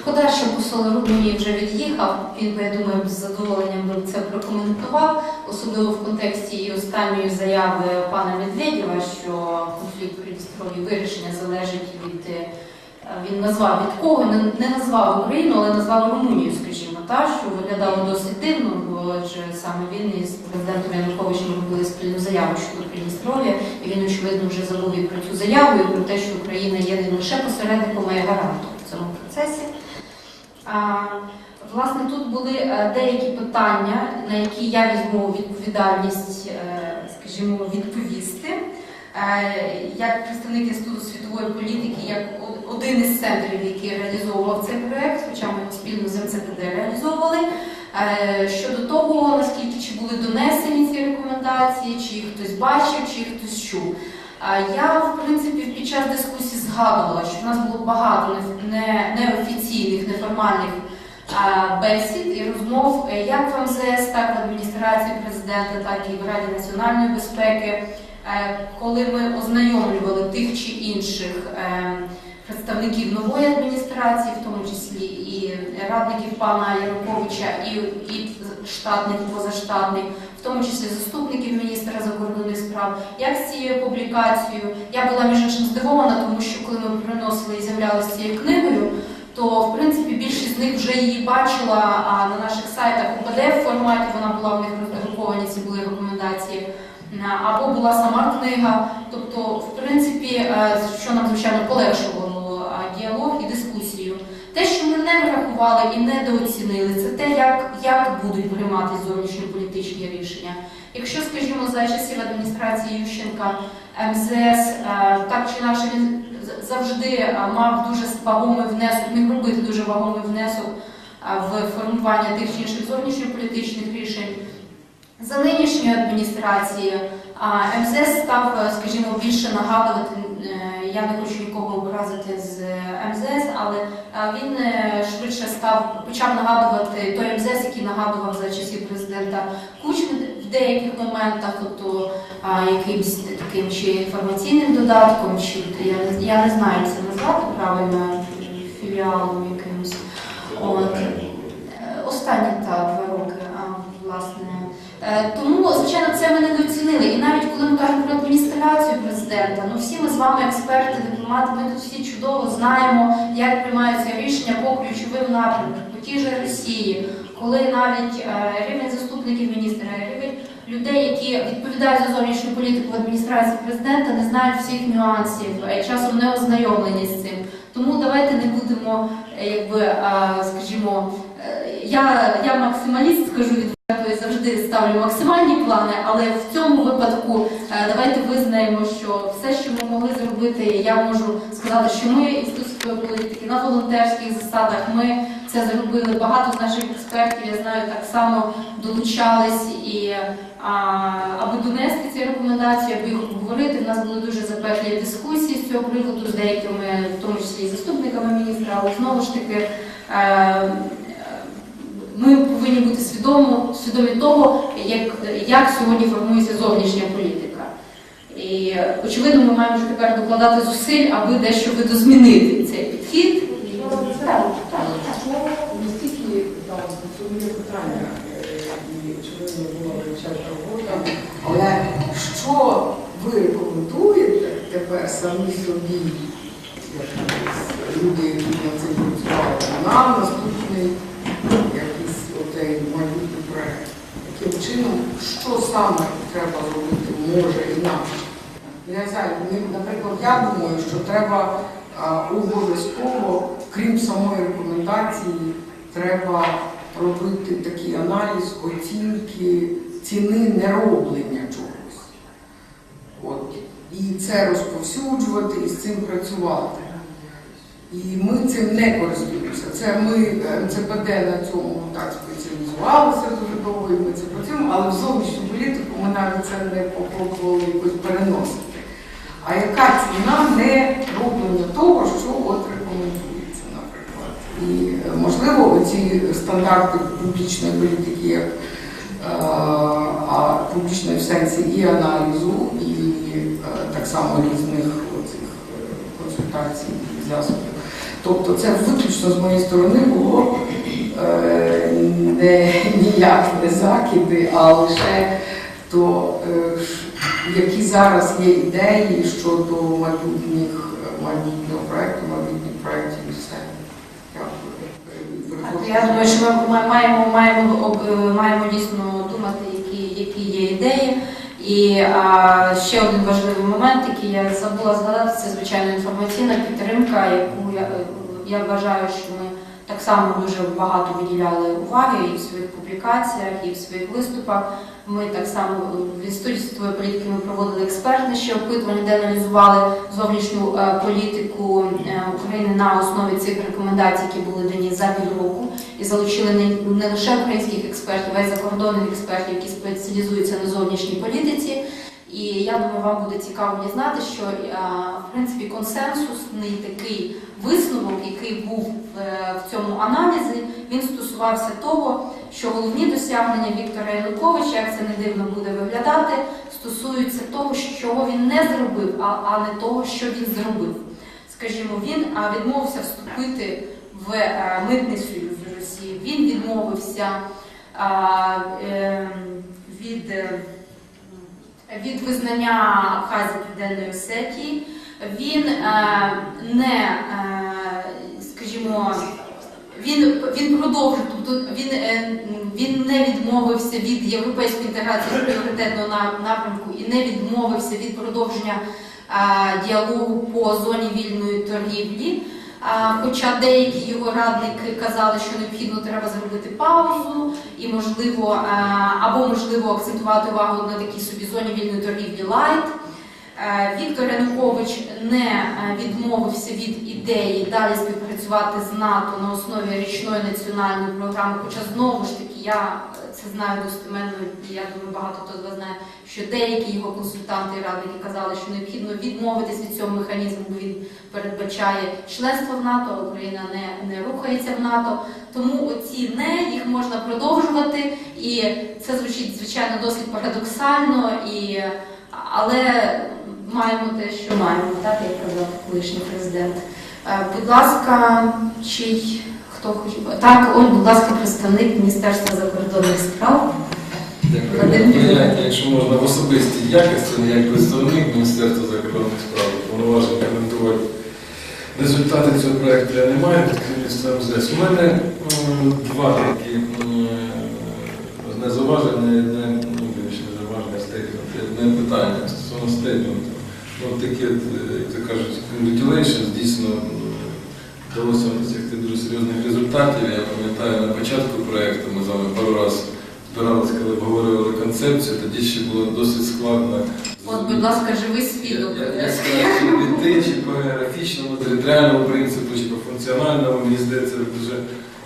Шкода, що посол Румунії вже від'їхав. Він би, я думаю, з задоволенням би це прокоментував, особливо в контексті і останньої заяви пана Медведєва, що конфлікт в Придністров'ї вирішення залежить від. е, Він назвав від кого, не назвав Україну, але назвав Румунію, скажімо, та, що виглядало досить дивно, бо адже саме він із президентом Януковичем робили спільну заяву щодо Придністров'я, і він, очевидно, вже забув і про цю заяву і про те, що Україна є не лише посередником, а й гарантом в цьому процесі. Власне, тут були е, деякі питання, на які я візьму відповідальність, е, скажімо, відповісти. Е, Як представник Інституту світової політики, як один із центрів, який реалізовував цей проект, хоча ми спільно з МЦКД реалізовували. Щодо того, наскільки чи були донесені ці рекомендації, чи їх хтось бачив, чи їх хтось чув. Я, в принципі, під час дискусії згадувала, що в нас було багато не- не- неофіційних, неформальних бесід і розмов. Е, як в МЗС, так в адміністрації президента, так і в Раді національної безпеки, Е, коли ми ознайомлювали тих чи інших е, представників нової адміністрації, в тому числі і радників пана Януковича, і, і штатних, позаштатних, в тому числі заступників міністра закордонних справ, як з цією публікацією. Я була між іншим здивована, тому що коли ми приносили і з'являлися цією книгою, то в принципі більшість з них вже її бачила а на наших сайтах у pdf форматі. Вона була в них роздруковані, ці були рекомендації. Або була сама книга, тобто, в принципі, е, що нам звичайно полегшувало не врахували і недооцінили, це те, як, як будуть приймати зовнішньополітичні рішення. Якщо, скажімо, за часів адміністрації Ющенка МЗС е, так чи інакше він завжди е, мав дуже вагомий внесок, міг робити дуже вагомий внесок е, в формування тих чи інших зовнішньополітичних рішень. За нинішньої адміністрації МЗС став, скажімо, більше нагадувати. Е, Я не хочу нікого образити з МЗС, але е, він е, швидше став почав нагадувати той МЗС, який нагадував за часів президента Кучми в деяких моментах, тобто якимось таким чи інформаційним додатком, чи я не я не знаю, це назвати правильно філіалом якимось. От. Е, Останні та два роки, а, власне. Е, Тому, звичайно, ми недооцінили. І навіть коли ми кажемо про адміністрацію президента, ну всі ми з вами експерти, дипломати, ми тут всі чудово знаємо, як приймаються рішення по ключовим напрямкам, по тій же Росії, коли навіть е, рівень заступників міністра, рівень людей, які відповідають за зовнішню політику в адміністрації президента, не знають всіх нюансів, е, часом не ознайомлені з цим. Тому давайте не будемо, е, якби, скажімо, я, я максималіст, скажу відверто, і завжди ставлю максимальні плани, але в цьому випадку е, давайте визнаємо, що все, що ми могли зробити, я можу сказати, що ми інститут політики на волонтерських засадах. Ми це зробили. Багато з наших експертів, я знаю, так само долучались і а, аби донести ці рекомендації, аби їх обговорити. У нас були дуже запеклі дискусії з цього приводу з деякими, в тому числі і заступниками міністра, але знову ж таки. Ми повинні бути свідомо, свідомі того, як, як сьогодні формується зовнішня політика. І очевидно, ми маємо тепер докладати зусиль, аби дещо видозмінити цей підхід. Так, так, є питання, е, і очевидно була вивчальна робота, але що ви рекомендуєте тепер самі собі, чином, що саме треба робити може інакше? Я знаю, наприклад, я думаю, що треба обов'язково, крім самої рекомендації, треба робити такий аналіз оцінки ціни нероблення чогось. От. І це розповсюджувати і з цим працювати. І ми цим не користуємося. Це ми е, МЦПД на цьому так спеціалізувалися дуже довго, і ми це працюємо, але в зовнішню політику ми навіть це не попробували якось переносити. А яка ціна не роблення того, що от рекомендується, наприклад. І е, можливо, оці стандарти публічної політики, як е, а публічної в сенсі і аналізу, і е, так само різних оцих е, консультацій і засобів, Тобто це виключно з моєї сторони було е, не ніяк не закиди, а лише то, е, які зараз є ідеї щодо майбутніх майбутнього проекту, майбутніх проєктів і все. Я думаю, що ми маємо, маємо, е, маємо дійсно думати, які, які є ідеї. І а, ще один важливий момент, який я забула згадати, це звичайно інформаційна підтримка, яку я, я вважаю, що ми так само дуже багато виділяли уваги і в своїх публікаціях, і в своїх виступах. Ми так само в інституті світової політики ми проводили експертне ще опитування, де аналізували зовнішню е, політику е, України на основі цих рекомендацій, які були дані за півроку, і залучили не, лише українських експертів, а й закордонних експертів, які спеціалізуються на зовнішній політиці. І я думаю, вам буде цікаво дізнати, що е, в принципі консенсусний такий висновок, який був е, в цьому аналізі, він стосувався того, що головні досягнення Віктора Януковича, як це не дивно буде виглядати, стосуються того, чого він не зробив, а, а не того, що він зробив. Скажімо, він відмовився вступити в е, митний союз з Росії. Він відмовився ем, від. від визнання Абхазії Південної Осетії. Він е, не, е, скажімо, він, він продовжив, тобто він, е, він не відмовився від європейської інтеграції пріоритетного напрямку і не відмовився від продовження діалогу по зоні вільної торгівлі. Хоча деякі його радники казали, що необхідно треба зробити паузу і можливо або можливо акцентувати увагу на такій собі зоні вільної торгівлі лайт. Е, Віктор Янукович не е, відмовився від ідеї далі співпрацювати з НАТО на основі річної національної програми. Хоча знову ж таки я це знаю достеменно, і я думаю, багато хто з вас знає, що деякі його консультанти і радники казали, що необхідно відмовитись від цього механізму, бо він передбачає членство в НАТО, а Україна не, не рухається в НАТО. Тому оці не їх можна продовжувати, і це звучить звичайно досить парадоксально, і, але маємо те, що маємо, так як казав колишній президент. Е, Будь ласка, чий хто хоче так, ось, будь ласка, представник Міністерства закордонних справ. Дякую. Ну, я, якщо можна в особистій якості, не як представник Міністерства закордонних справ, повноважень коментувати результати цього проєкту я не маю, МЗС. У мене два такі одне зауваження, одне, ну, більше не зауваження, стейтмент, одне питання стосовно стейтменту. От такі, е, як то кажуть, congratulations, дійсно вдалося досягти дуже серйозних результатів. Я пам'ятаю, на початку проєкту ми з вами пару разів збиралися, коли обговорювали концепцію, тоді ще було досить складно. От, будь ласка, живий свідок. я- сказав, чи піти, чи по географічному, територіальному принципу, чи по функціональному, мені здається, дуже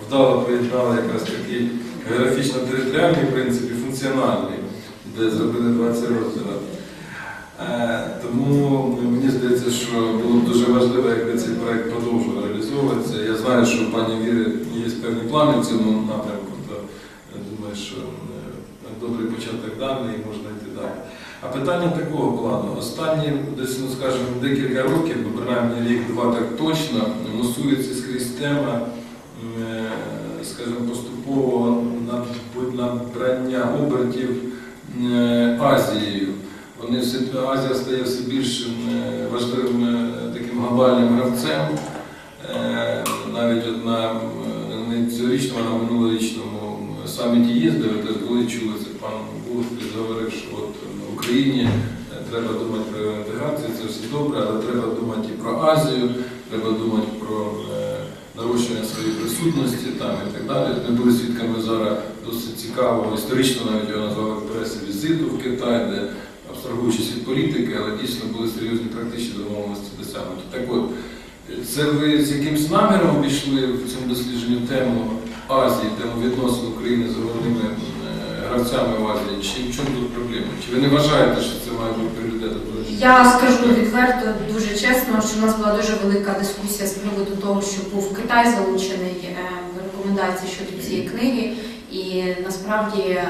вдало поєднали якраз такий географічно-територіальний принцип і функціональний, де зробили 20 розділів. Е, Тому мені здається, що було б дуже важливо, якби цей продовжував. Я знаю, що у пані Віри є певні плани в цьому напрямку, то я думаю, що е, добрий початок даний і можна йти далі. А питання такого плану. Останні, десь, ну скажімо, декілька років, бо принаймні рік-два так точно, мусується скрізь тема, е, скажімо, поступового набрання обертів е, Азією. Вони Азія стає все більш важливим таким глобальним гравцем. Е, Навіть на не цьогорічному, а на минулорічному саміті їздили, теж були чули це пан Бухтич говорив, що от в Україні е, треба думати про інтеграцію, це все добре, але треба думати і про Азію, треба думати про е, нарощування своєї присутності там і так далі. Ми були свідками зараз досить цікавого, історично навіть його назвали в пресі візиту в Китай, де абстрагуючись від політики, але дійсно були серйозні практичні домовленості досягнуті. Так от, це ви з якимсь наміром обійшли в цьому дослідженню тему Азії, тему відносин України з головними е, гравцями в Азії? Чи в чому тут проблема? Чи ви не вважаєте, що це має бути пріоритетом? Я скажу відверто, дуже чесно, що в нас була дуже велика дискусія з приводу того, що був Китай залучений е, в рекомендації щодо цієї книги, і насправді, е,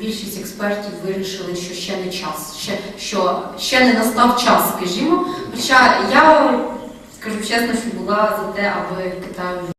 більшість експертів вирішили, що ще не час, ще що ще не настав час, скажімо. Хоча я Скажу чесно, що була за те, аби Китай